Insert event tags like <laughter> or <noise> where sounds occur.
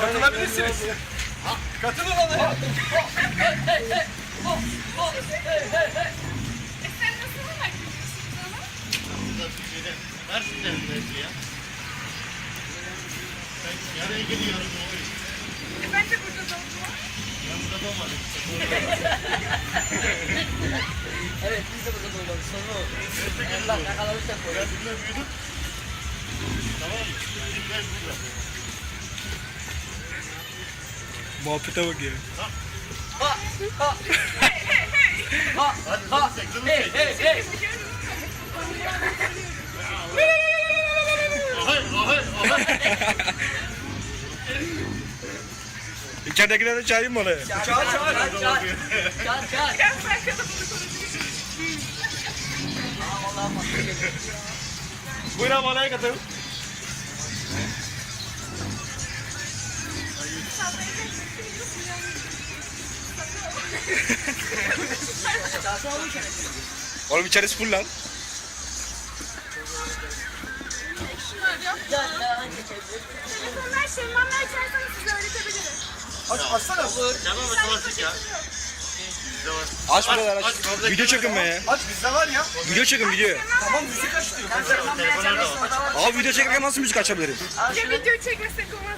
Katılabilirsiniz. Katılın. E sen nasıl olmak istiyorsun canım? Mersin'den belki ya. Ben yaraya geliyorum. E ben de burada doğdum. Ben burada doğmadım. Evet biz de burada doğmadık. Sonra oldu. Allah yakalamışsak Ben burada büyüdüm. Tamam mı? Ben burada. Muhabbete bak ya. Ha ha. Ha ha. Hey hey hey. İçeridekileri de çağırayım mı oraya? Çağır çağır çağır. Çağır çağır. Gel sen kadın bunu konuşuruz. Aa vallahi bak. Buyur abi oraya katıl. <laughs> oğlum içerisi full lan. Telefonlar şemmamlar açarsanız size öğretebilirim. Aç, açsana. Tamam? Klasik ya. Aç buralar aç. Video çekin be ya. Aç bizde var ya. Video çekin video. Tamam müzik aç diyor. Abi video çekerken nasıl müzik açabilirim? Ya video çekmesek olmaz